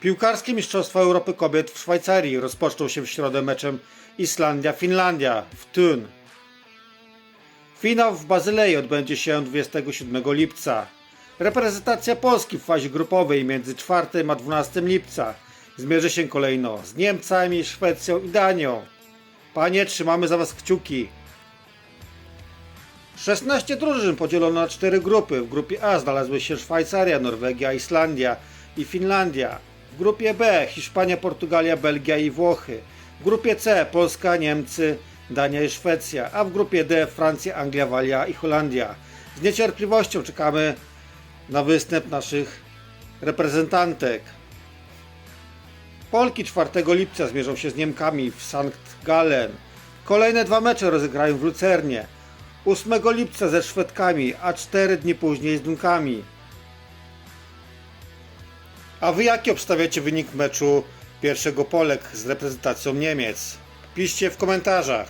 Piłkarskie Mistrzostwa Europy Kobiet w Szwajcarii rozpoczną się w środę meczem Islandia-Finlandia w Thun. Finał w Bazylei odbędzie się 27 lipca. Reprezentacja Polski w fazie grupowej między 4 a 12 lipca zmierzy się kolejno z Niemcami, Szwecją i Danią. Panie, trzymamy za Was kciuki. 16 drużyn podzielono na 4 grupy. W grupie A znalazły się Szwajcaria, Norwegia, Islandia i Finlandia. W grupie B Hiszpania, Portugalia, Belgia i Włochy. W grupie C Polska, Niemcy, Dania i Szwecja, a w grupie D Francja, Anglia, Walia i Holandia. Z niecierpliwością czekamy na występ naszych reprezentantek. Polki 4 lipca zmierzą się z Niemkami w Sankt Gallen. Kolejne dwa mecze rozegrają w Lucernie. 8 lipca ze Szwedkami, a 4 dni później z Dunkami. A wy jaki obstawiacie wynik meczu pierwszego Polek z reprezentacją Niemiec? Piszcie w komentarzach.